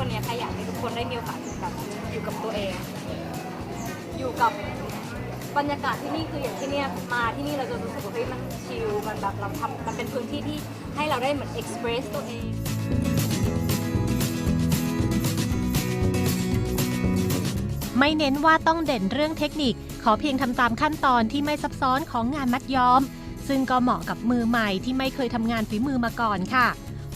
คนได้มีโอกาสแบบอยู่กับตัวเอง อยู่กับบรรยากาศที่นี่คืออย่างที่เนี่ยมาที่นี่เราจะรู้สึกว่าเฮ้ยมันชิลมันแบบเราทำมันเป็นพื้นที่ที่ให้เราได้เหมือนเอ็กซ์เพรสตัวเองไม่เน้นว่าต้องเด่นเรื่องเทคนิค ขอเพียงทำตามขั้นตอนที่ไม่ซับซ้อนของงานมัดย้อม ซึ่งก็เหมาะกับมือใหม่ที่ไม่เคยทำงานฝีมือมาก่อนค่ะ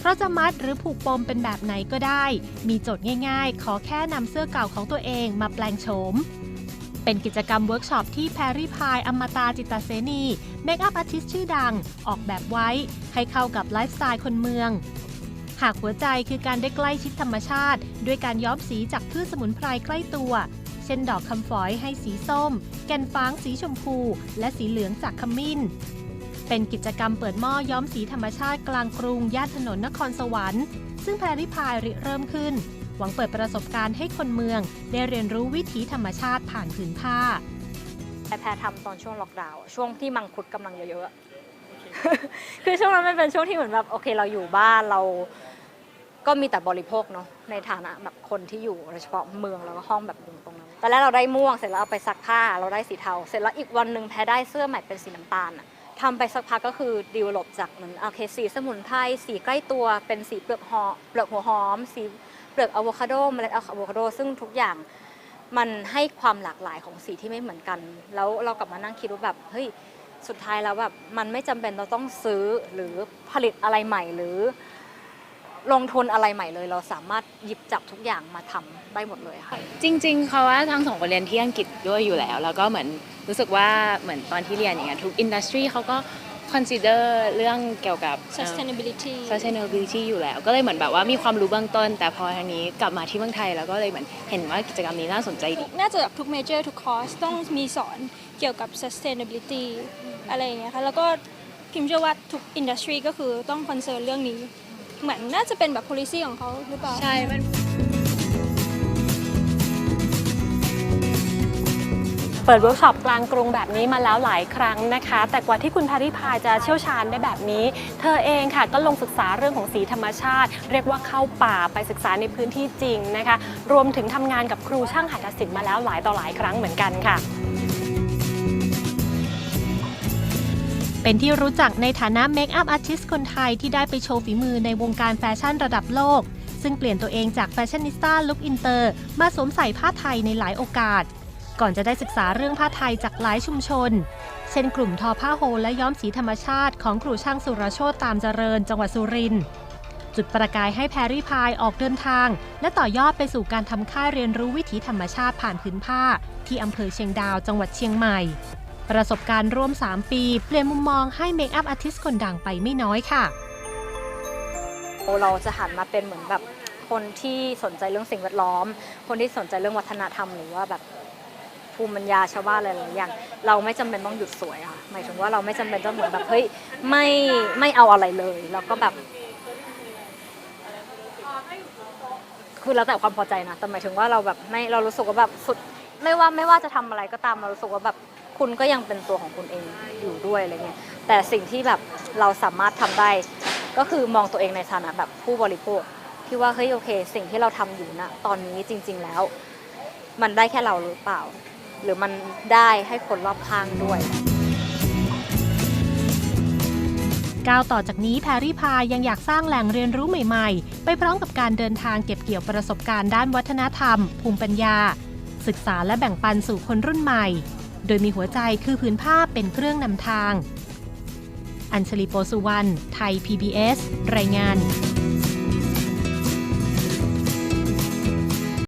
เพราะจะมัดหรือผูกปมเป็นแบบไหนก็ได้ มีโจทย์ง่ายๆ ขอแค่นำเสื้อเก่าของตัวเองมาแปลงโฉม เป็นกิจกรรมเวิร์กช็อปที่แพรรี่พายอมตาจิตตเสนีเมคอัพอาร์ติสชื่อดัง ออกแบบไว้ ให้เข้ากับไลฟ์สไตล์คนเมือง หากหัวใจคือการได้ใกล้ชิดธรรมชาติ ด้วยการย้อมสีจากพืชสมุนไพรใกล้ตัวเช่นดอกคำฝอยให้สีส้ม แก่นฟางสีชมพู และสีเหลืองจากขมิ้น เป็นกิจกรรมเปิดหม้อย้อมสีธรรมชาติกลางกรุงย่านถนนนครสวรรค์ ซึ่งแพรริพายริเริ่มขึ้น หวังเปิดประสบการณ์ให้คนเมือง ได้เรียนรู้วิถีธรรมชาติผ่านผืนผ้า แต่แพรทำตอนช่วงล็อกดาวน์อะช่วงที่มังคุดกำลังเยอะๆ คือช่วงนั้นมันเป็นช่วงที่เหมือนแบบโอเคเราอยู่บ้านเรา ก็มีแต่บริโภคเนาะในฐานะแบบคนที่อยู่โดยเฉพาะเมืองแล้วก็ห้องแบบอยู่ตรงนั้นตอนแรกเราได้ม่วงเสร็จแล้วเอาไปซักผ้าเราได้สีเทา เสร็จแล้วอีกวันหนึ่งแพรได้เสื้อใหม่เป็นสีน้ำตาลอะ ทำไปสักพักก็คือดีวลบจากเหมือนโอเคสีสมุนไพรสีใกล้ตัวเป็นสีเปลือกหอเปลือกหัวหอม สีเปลือกอะโวคาโดเมล็ดอะโวคาโดซึ่งทุกอย่างมันให้ความหลากหลายของสีที่ไม่เหมือนกัน แล้วเรากลับมานั่งคิดว่าแบบเฮ้ยสุดท้ายแล้วแบบมันไม่จำเป็นเราต้องซื้อหรือผลิตอะไรใหม่หรือ ลงทุนอะไรใหม่เลย เราสามารถหยิบจับทุกอย่างมาทำได้หมดเลยค่ะ จริงๆเขาว่าทั้งสองคนเรียนที่อังกฤษด้วยอยู่แล้ว แล้วก็เหมือนรู้สึกว่าเหมือนตอนที่เรียนอย่างเงี้ยทุกอินดัสทรีเขาก็ consider เรื่องเกี่ยวกับ sustainability sustainability อยู่แล้ว ก็เลยเหมือนแบบว่ามีความรู้เบื้องต้น แต่พอทางนี้กลับมาที่เมืองไทยแล้วก็เลยเหมือนเห็นว่ากิจกรรมนี้น่าสนใจดีน่าจะแบบทุก major ทุกคอร์สต้องมีสอนเกี่ยวกับ sustainability อะไรอย่างเงี้ยค่ะ แล้วก็พิมพ์เชื่อว่าทุก industry ก็คือต้อง concern เรื่องนี้ เหมือนน่าจะเป็นแบบ policy ของเขาหรือเปล่า ใช่มันเปิดเวิร์กช็อปกลางกรุงแบบนี้มาแล้วหลายครั้งนะคะ แต่กว่าที่คุณแพรรี่พายจะเชี่ยวชาญได้แบบนี้ เธอเองค่ะก็ลงศึกษาเรื่องของสีธรรมชาติ เรียกว่าเข้าป่าไปศึกษาในพื้นที่จริงนะคะ รวมถึงทำงานกับครูช่างหัตถศิลป์มาแล้วหลายต่อหลายครั้งเหมือนกันค่ะ เป็นที่รู้จักในฐานะเมคอัพอาร์ติสต์คนไทยที่ได้ไปโชว์ฝีมือในวงการแฟชั่นระดับโลก ซึ่งเปลี่ยนตัวเองจากแฟชั่นนิสต้าลุคอินเตอร์มาสวมใส่ผ้าไทยในหลายโอกาส ก่อนจะได้ศึกษาเรื่องผ้าไทยจากหลายชุมชน เช่นกลุ่มทอผ้าโฮลและย้อมสีธรรมชาติของครูช่างสุรโชตตามเจริญ จังหวัดสุรินทร์จุดประกายให้แพรรี่พายออกเดินทาง และต่อยอดไปสู่การทำค่ายเรียนรู้วิถีธรรมชาติผ่านพื้นผ้า ที่อำเภอเชียงดาวจังหวัดเชียงใหม่ ประสบการณ์ร่วม 3 ปี เปลี่ยนมุมมองให้เมคอัพอาร์ติสคนดังไปไม่น้อยค่ะ เราจะหันมาเป็นเหมือนแบบคนที่สนใจเรื่องสิ่งแวดล้อม คนที่สนใจเรื่องวัฒนธรรมหรือว่าแบบภูมิปัญญาชาวบ้านอะไรหลายอย่าง เราไม่จำเป็นต้องหยุดสวยค่ะ หมายถึงว่าเราไม่จำเป็นต้องเหมือนแบบเฮ้ยไม่ไม่เอาอะไรเลย แล้วก็แบบ คือแล้วแต่ความพอใจนะ แต่หมายถึงว่าเราแบบไม่เรารู้สึกว่าแบบสุด ไม่ว่าไม่ว่าจะทำอะไรก็ตามเรารู้สึกว่าแบบคุณก็ยังเป็นตัวของคุณเองอยู่ด้วยอะไรเงี้ยแต่สิ่งที่แบบเราสามารถทำได้ ก็คือมองตัวเองในฐานะแบบผู้บริโภคที่ว่าเฮ้ยโอเค สิ่งที่เราทำอยู่นะตอนนี้จริง ๆแล้ว มันได้แค่เราหรือเปล่า หรือมันได้ให้คนรอบข้างด้วย ก้าวต่อจากนี้แพรรี่พายยังอยากสร้างแหล่งเรียนรู้ใหม่ๆ ไปพร้อมกับการเดินทางเก็บเกี่ยวประสบการณ์ด้านวัฒนธรรม ภูมิปัญญา ศึกษาและแบ่งปันสู่คนรุ่นใหม่ โดยมีหัวใจคือพื้นผ้าเป็นเครื่องนำทาง อัญชลีโปสุวรรณ ไทย PBS รายงาน